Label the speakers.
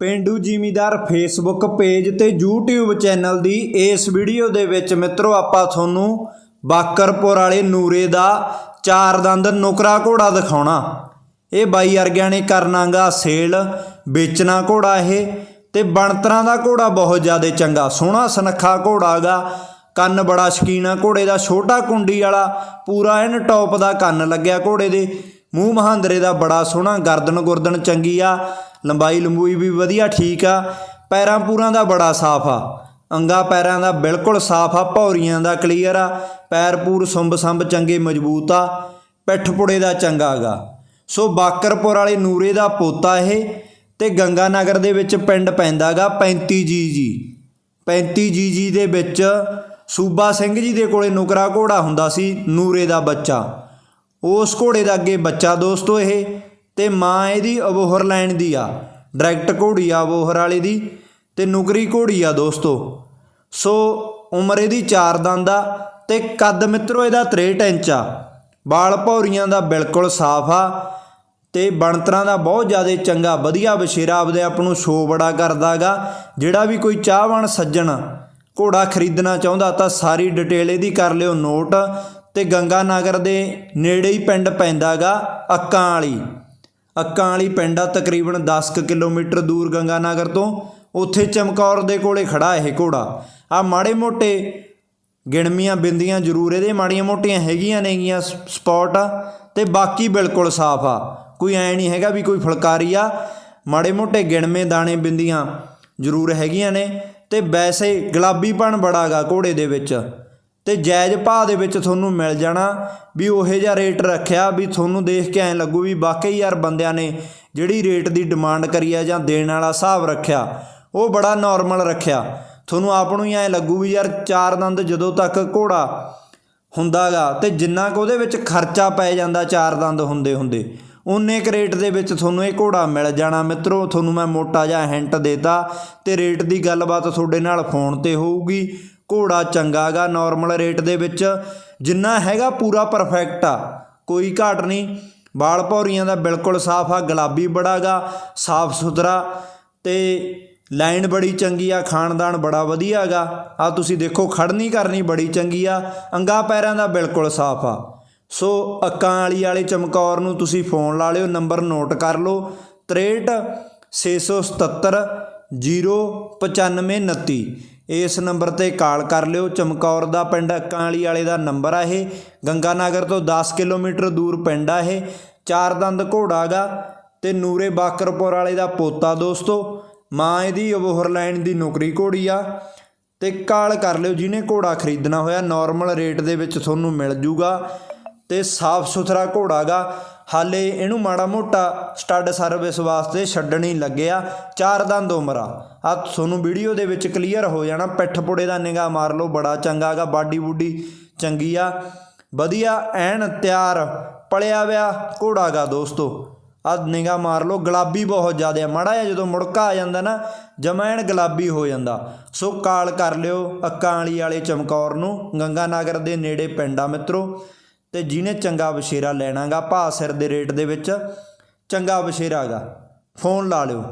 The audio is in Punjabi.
Speaker 1: ਪੇਂਡੂ ਜ਼ਿਮੀਦਾਰ ਫੇਸਬੁੱਕ ਪੇਜ ਤੇ YouTube ਚੈਨਲ ਦੀ ਇਸ ਵੀਡੀਓ ਦੇ ਵਿੱਚ ਮਿੱਤਰੋ, ਆਪਾਂ ਤੁਹਾਨੂੰ ਬਾਕਰਪੁਰ ਵਾਲੇ ਨੂਰੇ ਦਾ ਚਾਰ ਦੰਦ ਨੁਕਰਾ ਘੋੜਾ ਦਿਖਾਉਣਾ। ਇਹ ਬਾਈ ਅਰਗਿਆਂ ਨੇ ਕਰਨਾਗਾ ਸੇਲ, ਵੇਚਣਾ ਘੋੜਾ ਇਹ ਤੇ ਬਣਤਰਾਂ ਦਾ ਘੋੜਾ ਬਹੁਤ ਜ਼ਿਆਦਾ ਚੰਗਾ। ਸੋਹਣਾ ਸੁਨੱਖਾ ਘੋੜਾ ਗਾ, ਕੰਨ ਬੜਾ ਸ਼ਕੀਨਾ ਘੋੜੇ ਦਾ ਛੋਟਾ ਕੁੰਡੀ ਵਾਲਾ, ਪੂਰਾ ਐਨ ਟੌਪ ਦਾ ਕੰਨ ਲੱਗਿਆ ਘੋੜੇ ਦੇ। ਮੂੰਹ ਮਹਾਂਦਰੇ ਦਾ ਬੜਾ ਸੋਹਣਾ, ਗਰਦਨ ਗੁਰਦਨ ਚੰਗੀ ਆ, ਲੰਬਾਈ ਲੰਬੂਈ ਵੀ ਵਧੀਆ ਠੀਕ ਆ, ਪੈਰਾਂ ਪੂਰਾਂ ਦਾ ਬੜਾ ਸਾਫ਼ ਆ। ਅੰਗਾ ਪੈਰਾਂ ਦਾ ਬਿਲਕੁਲ ਸਾਫ਼ ਆ, ਭੌਰੀਆਂ ਦਾ ਕਲੀਅਰ ਆ, ਪੈਰ ਪੂਰ ਸੁੰਬ ਸੰਬ ਚੰਗੇ ਮਜ਼ਬੂਤ ਆ, ਪਿੱਠ ਪੁੜੇ ਦਾ ਚੰਗਾ ਗਾ। ਸੋ ਬਾਕਰਪੁਰ ਵਾਲੇ ਨੂਰੇ ਦਾ ਪੋਤਾ ਇਹ ਤੇ ਗੰਗਾ ਨਗਰ ਦੇ ਵਿੱਚ ਪਿੰਡ ਪੈਂਦਾਗਾ 35 ਜੀ ਜੀ। 35 ਜੀ ਜੀ ਦੇ ਵਿੱਚ ਸੂਬਾ ਸਿੰਘ ਜੀ ਦੇ ਕੋਲੇ ਨੁਕਰਾ ਘੋੜਾ ਹੁੰਦਾ ਸੀ, ਨੂਰੇ ਦਾ ਬੱਚਾ। ਉਸ ਘੋੜੇ ਦਾ ਅੱਗੇ ਬੱਚਾ ਦੋਸਤੋ ਇਹ ਤੇ ਮਾਂ ਇਹਦੀ ਅਬੋਹਰ ਲੈਣ ਦੀ ਆ। ਡਾਇਰੈਕਟ ਘੋੜੀ ਆ ਅਬੋਹਰ ਵਾਲੇ ਦੀ ਤੇ ਨੁਕਰੀ ਘੋੜੀ ਆ ਦੋਸਤੋ ਸੋ ਉਮਰ ਇਹਦੀ 4 ਦੰਦ ਆ ਤੇ ਕੱਦ ਮਿੱਤਰੋ ਇਹਦਾ 63 ਇੰਚ ਆ। ਬਾਲ ਭੌਰੀਆਂ ਦਾ ਬਿਲਕੁਲ ਸਾਫ਼ ਆ ਤੇ ਬਣਤਰਾਂ ਦਾ ਬਹੁਤ ਜ਼ਿਆਦਾ ਚੰਗਾ, ਵਧੀਆ ਬਸ਼ੇਰਾ ਆਪਦੇ ਆਪ ਨੂੰ ਸ਼ੋ ਬੜਾ ਕਰਦਾਗਾ ਜਿਹੜਾ ਵੀ ਕੋਈ ਚਾਹਵਾਨ ਸੱਜਣ ਘੋੜਾ ਖਰੀਦਣਾ ਚਾਹੁੰਦਾ ਤਾਂ ਸਾਰੀ ਡਿਟੇਲ ਇਹਦੀ ਕਰ ਲਿਓ ਨੋਟ। ਤੇ ਗੰਗਾ ਨਗਰ ਦੇ ਨੇੜੇ ਹੀ ਪਿੰਡ ਪੈਂਦਾਗਾ ਅੱਕਾਂ ਵਾਲੀ ਅੱਕਾਂ ਵਾਲੀ ਪਿੰਡ ਆ ਤਕਰੀਬਨ 10 ਕੁ ਕਿਲੋਮੀਟਰ ਦੂਰ ਗੰਗਾ ਨਗਰ ਤੋਂ। ਉੱਥੇ ਚਮਕੌਰ ਦੇ ਕੋਲੇ ਖੜਾ ਇਹ ਘੋੜਾ। ਆ ਮਾੜੇ ਮੋਟੇ ਗਿਣਮੀਆਂ ਬਿੰਦੀਆਂ ਜ਼ਰੂਰ ਇਹਦੇ, ਮਾੜੀਆਂ ਮੋਟੀਆਂ ਹੈਗੀਆਂ ਨੇਗੀਆਂ ਸ- ਸਪੌਟ ਤੇ ਬਾਕੀ ਬਿਲਕੁਲ ਸਾਫ਼ ਆ। ਕੋਈ ਐ ਨਹੀਂ ਹੈਗਾ ਵੀ ਕੋਈ ਫਲਕਾਰੀ ਆ। ਮਾੜੇ ਮੋਟੇ ਗਿਣਵੇਂ ਦਾਣੇ ਬਿੰਦੀਆਂ ਜ਼ਰੂਰ ਹੈਗੀਆਂ ਨੇ। ਤੇ ਵੈਸੇ ਗੁਲਾਬੀਪਣ ਬੜਾਗਾ ਘੋੜੇ ਦੇ ਵਿੱਚ। ਤੇ ਜਾਇਜ਼ ਭਾਅ ਦੇ ਵਿੱਚ ਤੁਹਾਨੂੰ ਮਿਲ ਜਾਣਾ ਵੀ ਉਹੇ ਜਿਹਾ ਰੇਟ ਰੱਖਿਆ ਵੀ ਤੁਹਾਨੂੰ ਦੇਖ ਕੇ ਐਂ ਲੱਗੂ ਵੀ ਵਾਕਈ ਯਾਰ ਬੰਦਿਆਂ ਨੇ ਜਿਹੜੀ ਰੇਟ ਦੀ ਡਿਮਾਂਡ ਕਰੀ ਆ ਜਾਂ ਦੇਣ ਵਾਲਾ ਹਿਸਾਬ ਰੱਖਿਆ, ਉਹ ਬੜਾ ਨਾਰਮਲ ਰੱਖਿਆ। ਤੁਹਾਨੂੰ ਆਪ ਨੂੰ ਹੀ ਐਂ ਲੱਗੂ ਵੀ ਯਾਰ ਚਾਰ ਦੰਦ ਜਦੋਂ ਤੱਕ ਘੋੜਾ ਹੁੰਦਾਗਾ ਤੇ ਜਿੰਨਾ ਕੁ ਉਹਦੇ ਵਿੱਚ ਖਰਚਾ ਪੈ ਜਾਂਦਾ ਚਾਰ ਦੰਦ ਹੁੰਦੇ ਹੁੰਦੇ ਉਨੇ ਕੁ ਰੇਟ ਦੇ ਵਿੱਚ ਤੁਹਾਨੂੰ ਇਹ ਘੋੜਾ ਮਿਲ ਜਾਣਾ। ਮਿੱਤਰੋ, ਤੁਹਾਨੂੰ ਮੈਂ ਮੋਟਾ ਜਿਹਾ ਹਿੰਟ ਦੇਤਾ ਤੇ ਰੇਟ ਦੀ ਗੱਲਬਾਤ ਤੁਹਾਡੇ ਨਾਲ ਫੋਨ ਤੇ ਹੋਊਗੀ। ਘੋੜਾ ਚੰਗਾਗਾ ਨਾਰਮਲ ਰੇਟ ਦੇ ਵਿੱਚ। ਜਿੰਨਾ ਹੈਗਾ ਪੂਰਾ ਪਰਫੈਕਟ ਆ, ਕੋਈ ਘਾਟ ਨਹੀਂ। ਵਾਲ ਭੌਰੀਆਂ ਦਾ ਬਿਲਕੁਲ ਸਾਫ਼ ਆ, ਗੁਲਾਬੀ ਬੜਾਗਾ ਸਾਫ਼ ਸੁਥਰਾ। ਤੇ ਲਾਈਨ ਬੜੀ ਚੰਗੀ ਆ, ਖਾਨਦਾਨ ਬੜਾ ਵਧੀਆ ਹੈਗਾ। ਆ ਤੁਸੀਂ ਦੇਖੋ ਖੜਨੀ ਕਰਨੀ, ਬੜੀ ਚੰਗੀ ਆ। ਅੰਗਾ ਪੈਰਾਂ ਦਾ ਬਿਲਕੁਲ ਸਾਫ਼ ਆ। ਸੋ ਅੱਕਾਂ ਵਾਲੀ ਵਾਲੇ ਚਮਕੌਰ ਨੂੰ ਤੁਸੀਂ ਫੋਨ ਲਾ ਲਿਓ, ਨੰਬਰ ਨੋਟ ਕਰ ਲਓ। 63 677 09529 ਇਸ ਨੰਬਰ ਤੇ ਕਾਲ ਕਰ ਲਿਓ। ਚਮਕੌਰ ਦਾ ਪਿੰਡ ਅੱਕਾਂ ਵਾਲੀ ਵਾਲੇ ਦਾ ਨੰਬਰ ਆ ਇਹ। ਗੰਗਾ ਨਗਰ ਤੋਂ 10 ਕਿਲੋਮੀਟਰ ਦੂਰ ਪਿੰਡ ਆ ਇਹ। ਚਾਰ ਦੰਦ ਘੋੜਾ ਗਾ ਤੇ ਨੂਰੇ ਬਾਕਰਪੁਰ ਵਾਲੇ ਦਾ ਪੋਤਾ ਦੋਸਤੋ। ਮਾਂ ਇਹਦੀ ਅਬੋਹਰ ਲਾਈਨ ਦੀ ਨੌਕਰੀ ਘੋੜੀ ਆ। ਤੇ ਕਾਲ ਕਰ ਲਿਓ ਜਿਹਨੇ ਘੋੜਾ ਖਰੀਦਣਾ ਹੋਇਆ। ਨਾਰਮਲ ਰੇਟ ਦੇ ਵਿੱਚ ਤੁਹਾਨੂੰ ਮਿਲ ਜੂਗਾ। ਤੇ ਸਾਫ਼ ਸੁਥਰਾ ਘੋੜਾ ਗਾ। ਹਾਲੇ ਇਹਨੂੰ ਮਾੜਾ ਮੋਟਾ ਸਟੱਡ ਸਰਵਿਸ ਵਾਸਤੇ ਛੱਡਣ ਹੀ ਲੱਗਿਆ। ਚਾਰ ਦੰਦ ਉਮਰਾ। ਆ ਤੁਹਾਨੂੰ ਵੀਡੀਓ ਦੇ ਵਿੱਚ ਕਲੀਅਰ ਹੋ ਜਾਣਾ। ਪਿੱਠ ਪੁੜੇ ਦਾ ਨਿਗਾਹ ਮਾਰ ਲਓ, ਬੜਾ ਚੰਗਾ ਗਾ। ਬਾਡੀ ਬੂਡੀ ਚੰਗੀ ਆ। ਵਧੀਆ, ਐਨ ਤਿਆਰ, ਪਲਿਆ ਵਿਆ ਘੋੜਾ ਗਾ ਦੋਸਤੋ। ਆ ਨਿਗਾਹ ਮਾਰ ਲਓ। ਗੁਲਾਬੀ ਬਹੁਤ ਜ਼ਿਆਦਾ ਆ। ਮਾੜਾ ਜਿਹਾ ਜਦੋਂ ਮੁੜਕਾ ਆ ਜਾਂਦਾ ਨਾ ਜਮੈਣ ਗੁਲਾਬੀ ਹੋ ਜਾਂਦਾ। ਸੋ ਕਾਲ ਕਰ ਲਿਓ ਅੱਕਾਂ ਵਾਲੀ ਵਾਲੇ ਚਮਕੌਰ ਨੂੰ। ਗੰਗਾ ਨਗਰ ਦੇ ਨੇੜੇ ਪਿੰਡ ਆ ਮਿੱਤਰੋ। ਤੇ ਜਿਹਨੇ ਚੰਗਾ ਬਸ਼ੇਰਾ ਲੈਣਾਗਾ ਭਾ ਸਿਰ ਦੇ ਰੇਟ ਦੇ ਵਿੱਚ ਚੰਗਾ ਬਸ਼ੇਰਾ ਗਾ ਫੋਨ ਲਾ ਲਿਓ।